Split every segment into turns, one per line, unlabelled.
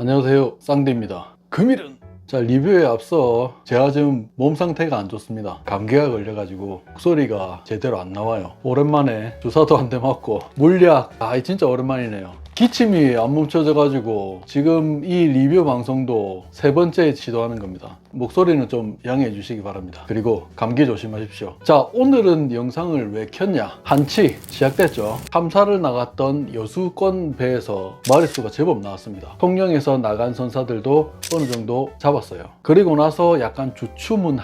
안녕하세요 쌍디입니다. 금일은? 자 리뷰에 앞서 제가 지금 몸 상태가 안 좋습니다. 감기가 걸려가지고 목소리가 제대로 안 나와요. 오랜만에 주사도 한 대 맞고 물약 아 진짜 오랜만이네요 기침이 안 멈춰져가지고 지금 이 리뷰 방송도 세 번째 시도하는 겁니다. 목소리는 좀 양해해 주시기 바랍니다. 그리고 감기 조심하십시오. 자 오늘은 영상을 왜 켰냐? 한치 시작됐죠. 탐사를 나갔던 여수권 배에서 마리수가 제법 나왔습니다. 통영에서 나간 선사들도 어느 정도 잡았어요. 그리고 나서 약간 주춤은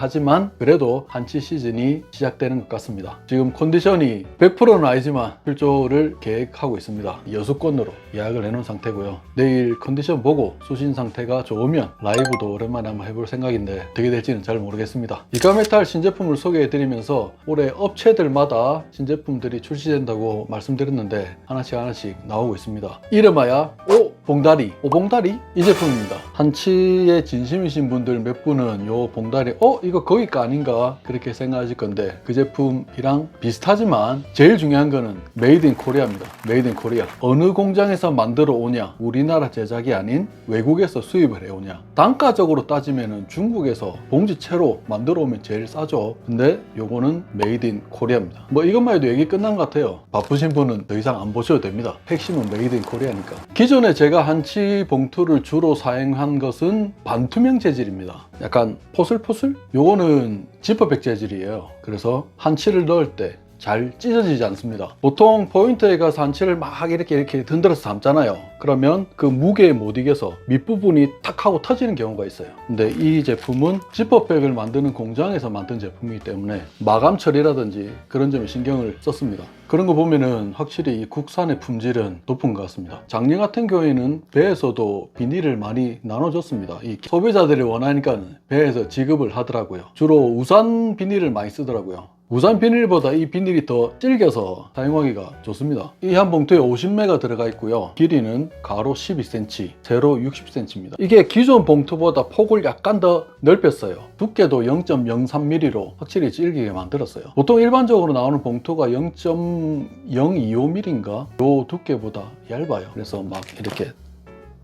그래도 한치 시즌이 시작되는 것 같습니다. 지금 컨디션이 100%는 아니지만 출조를 계획하고 있습니다. 여수권으로 예약을 해놓은 상태고요. 내일 컨디션 보고 수신 상태가 좋으면 라이브도 오랜만에 한번 해볼 생각인데 어떻게 될지는 잘 모르겠습니다. 이가메탈 신제품을 소개해드리면서 올해 업체들마다 신제품들이 출시된다고 말씀드렸는데 하나씩 하나씩 나오고 있습니다. 이름하여 오 봉다리. 오봉다리? 이 제품입니다. 한치에 진심이신 분들 몇 분은 요 봉다리 어 이거 거기 거 아닌가 그렇게 생각하실 건데 그 제품이랑 비슷하지만 제일 중요한 거는 메이드 인 코리아입니다. 메이드 인 코리아. 어느 공장에서 만들어 오냐 우리나라 제작이 아닌 외국에서 수입을 해오냐. 단가적으로 따지면은 중국에서 봉지채로 만들어 오면 제일 싸죠. 근데 요거는 메이드 인 코리아입니다. 뭐 이것만 해도 얘기 끝난 것 같아요. 바쁘신 분은 더 이상 안 보셔도 됩니다. 핵심은 메이드 인 코리아니까. 기존에 제가 한치 봉투를 주로 사용한 것은 반투명 재질입니다. 약간 포슬포슬? 요거는 지퍼백 재질이에요. 그래서 한치를 넣을 때 잘 찢어지지 않습니다. 보통 포인트에 가서 한치를 막 이렇게 이렇게 흔들어서 담잖아요. 그러면 그 무게에 못 이겨서 밑부분이 탁 하고 터지는 경우가 있어요. 근데 이 제품은 지퍼백을 만드는 공장에서 만든 제품이기 때문에 마감 처리라든지 그런 점에 신경을 썼습니다. 그런 거 보면은 확실히 이 국산의 품질은 높은 것 같습니다. 작년 같은 경우에는 배에서도 비닐을 많이 나눠줬습니다. 이 소비자들이 원하니까 배에서 지급을 하더라고요. 주로 우산 비닐을 많이 쓰더라고요. 우산 비닐보다 이 비닐이 더 질겨서 사용하기가 좋습니다. 이 한 봉투에 50매가 들어가 있고요. 길이는 가로 12cm, 세로 60cm입니다. 이게 기존 봉투보다 폭을 약간 더 넓혔어요. 두께도 0.03mm로 확실히 질기게 만들었어요. 보통 일반적으로 나오는 봉투가 0.025mm인가? 요 두께보다 얇아요. 그래서 막 이렇게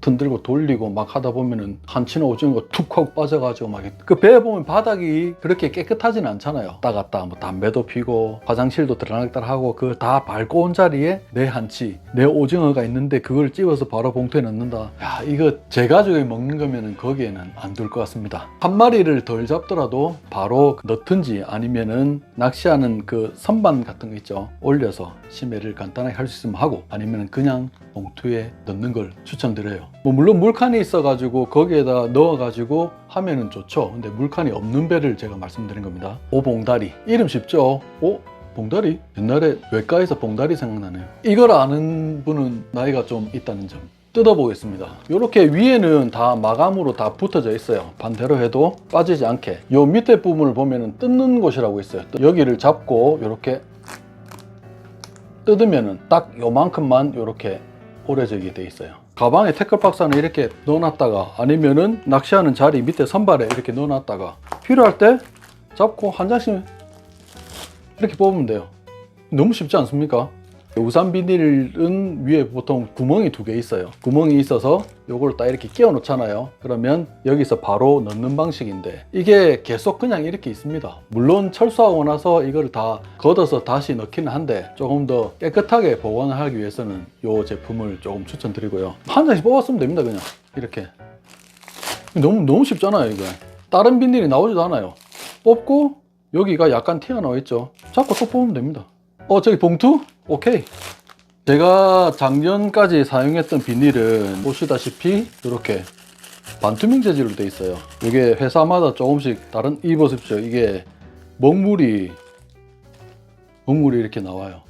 흔들고 돌리고 막 하다 보면은 한치나 오징어가 툭 하고 빠져가지고 막 그 배에 보면 바닥이 그렇게 깨끗하진 않잖아요. 따갔다 뭐 담배도 피고 화장실도 들어갔다 하고 그 다 밟고 온 자리에 내 한치 내 오징어가 있는데 그걸 찝어서 바로 봉투에 넣는다. 야 이거 제 가족이 먹는 거면은 거기에는 안 둘 것 같습니다. 한 마리를 덜 잡더라도 바로 넣든지 아니면은 낚시하는 그 선반 같은 거 있죠. 올려서 심해를 간단하게 할 수 있으면 하고 아니면은 그냥 봉투에 넣는 걸 추천드려요. 뭐 물론 물칸이 있어가지고 거기에다 넣어가지고 하면은 좋죠. 근데 물칸이 없는 배를 제가 말씀드린 겁니다. 오봉다리 이름 쉽죠? 오 봉다리? 옛날에 외과에서 봉다리 생각나네요. 이걸 아는 분은 나이가 좀 있다는 점. 뜯어보겠습니다. 이렇게 위에는 다 마감으로 다 붙어져 있어요. 반대로 해도 빠지지 않게. 요 밑에 부분을 보면은 뜯는 곳이라고 있어요. 여기를 잡고 이렇게 뜯으면은 딱 요만큼만 이렇게 오래지게 돼 있어요. 가방에 태클박스 안에 이렇게 넣어놨다가 아니면은 낚시하는 자리 밑에 선발에 이렇게 넣어놨다가 필요할 때 잡고 한 장씩 이렇게 뽑으면 돼요. 너무 쉽지 않습니까? 우산 비닐은 위에 보통 구멍이 두 개 있어요. 구멍이 있어서 요걸 딱 이렇게 끼워 놓잖아요. 그러면 여기서 바로 넣는 방식인데 이게 계속 그냥 이렇게 있습니다. 물론 철수하고 나서 이걸 다 걷어서 다시 넣기는 한데 조금 더 깨끗하게 보관을 하기 위해서는 요 제품을 조금 추천드리고요. 한 장씩 뽑았으면 됩니다. 그냥 이렇게. 너무 너무 쉽잖아요, 이거. 다른 비닐이 나오지도 않아요. 뽑고 여기가 약간 튀어나와 있죠. 잡고 또 뽑으면 됩니다. 어, 저기 봉투? 오케이. 제가 작년까지 사용했던 비닐은 보시다시피 이렇게 반투명 재질로 돼 있어요. 이게 회사마다 조금씩 다른 이 보십시오. 이게 먹물이 먹물이 이렇게 나와요.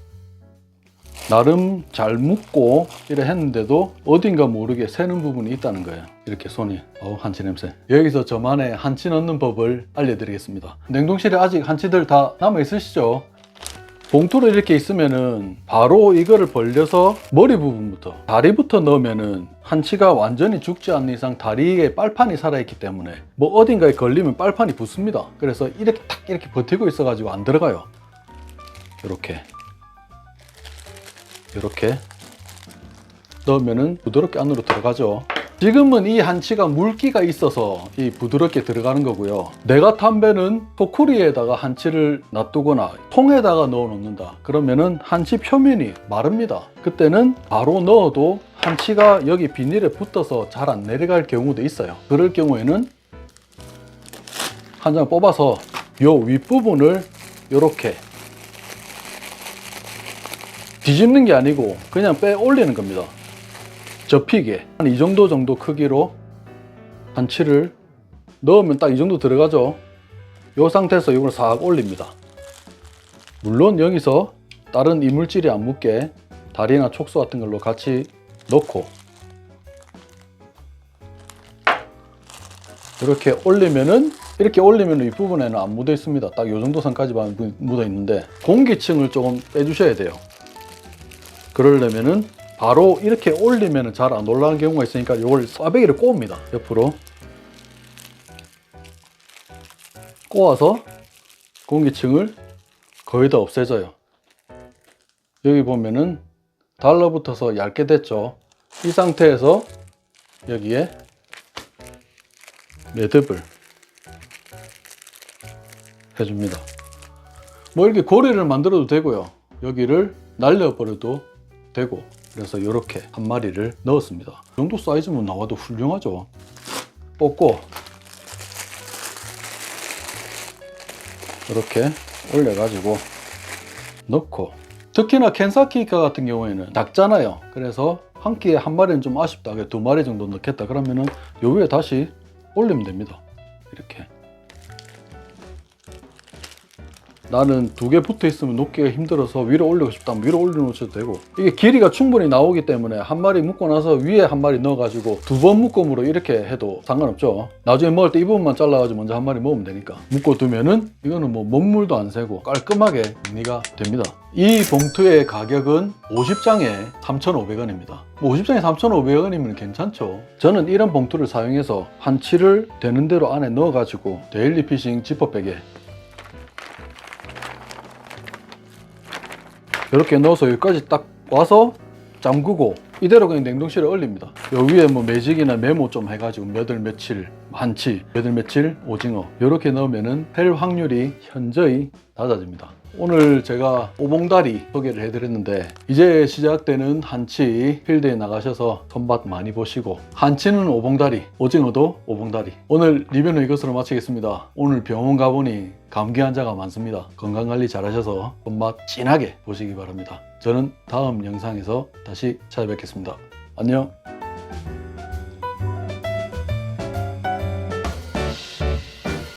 나름 잘 묶고 이래 했는데도 어딘가 모르게 새는 부분이 있다는 거예요. 이렇게 손이 어우 한치 냄새. 여기서 저만의 한치 넣는 법을 알려드리겠습니다. 냉동실에 아직 한치들 다 남아 있으시죠? 봉투로 이렇게 있으면은 바로 이거를 벌려서 머리 부분부터 다리부터 넣으면은 한치가 완전히 죽지 않는 이상 다리에 빨판이 살아있기 때문에 뭐 어딘가에 걸리면 빨판이 붙습니다. 그래서 이렇게 탁 이렇게 버티고 있어 가지고 안 들어가요. 이렇게 이렇게 넣으면은 부드럽게 안으로 들어가죠. 지금은 이 한치가 물기가 있어서 이 부드럽게 들어가는 거고요. 내가 탄 배는 소쿠리에다가 한치를 놔두거나 통에다가 넣어 놓는다. 그러면은 한치 표면이 마릅니다. 그때는 바로 넣어도 한치가 여기 비닐에 붙어서 잘 안 내려갈 경우도 있어요. 그럴 경우에는 한 장 뽑아서 요 윗부분을 이렇게 뒤집는 게 아니고 그냥 빼 올리는 겁니다. 접히게 한 이 정도 정도 크기로 한치를 넣으면 딱 이 정도 들어가죠. 이 상태에서 이걸 싹 올립니다. 물론 여기서 다른 이물질이 안 묻게 다리나 촉수 같은 걸로 같이 넣고 이렇게 올리면은 이렇게 올리면 이 부분에는 안 묻어 있습니다. 딱 이 정도 선까지만 무- 묻어 있는데 공기층을 조금 빼주셔야 돼요. 그러려면은 바로 이렇게 올리면 잘 안 올라가는 경우가 있으니까 이걸 꽈배기를 꼬읍니다. 옆으로 꼬아서 공기층을 거의 다 없애져요. 여기 보면은 달라붙어서 얇게 됐죠. 이 상태에서 여기에 매듭을 해줍니다. 뭐 이렇게 고리를 만들어도 되고요. 여기를 날려버려도 되고 그래서 이렇게 한 마리를 넣었습니다. 이 정도 사이즈면 나와도 훌륭하죠. 뽑고 이렇게 올려가지고 넣고 특히나 켄사키카 같은 경우에는 작잖아요. 그래서 한 끼에 한 마리는 좀 아쉽다. 두 마리 정도 넣겠다. 그러면은 요 위에 다시 올리면 됩니다. 이렇게. 나는 두 개 붙어 있으면 놓기가 힘들어서 위로 올리고 싶다면 위로 올려놓으셔도 되고. 이게 길이가 충분히 나오기 때문에 한 마리 묶고 나서 위에 한 마리 넣어가지고 두 번 묶음으로 이렇게 해도 상관없죠. 나중에 먹을 때 이 부분만 잘라가지고 먼저 한 마리 먹으면 되니까. 묶어 두면은 이거는 뭐 먹물도 안 새고 깔끔하게 정리가 됩니다. 이 봉투의 가격은 50장에 3,500원입니다. 뭐 50장에 3,500원이면 괜찮죠. 저는 이런 봉투를 사용해서 한치를 되는 대로 안에 넣어가지고 데일리 피싱 지퍼백에 이렇게 넣어서 여기까지 딱 와서 잠그고 이대로 그냥 냉동실에 얼립니다. 요 위에 뭐 매직이나 메모 좀 해가지고 몇월 며칠 한치, 몇월 며칠 오징어 이렇게 넣으면은 할 확률이 현저히 낮아집니다. 오늘 제가 오봉다리 소개를 해드렸는데 이제 시작되는 한치 필드에 나가셔서 손맛 많이 보시고 한치는 오봉다리, 오징어도 오봉다리 오늘 리뷰는 이것으로 마치겠습니다. 오늘 병원 가보니 감기 환자가 많습니다. 건강관리 잘하셔서 손맛 진하게 보시기 바랍니다. 저는 다음 영상에서 다시 찾아뵙겠습니다. 안녕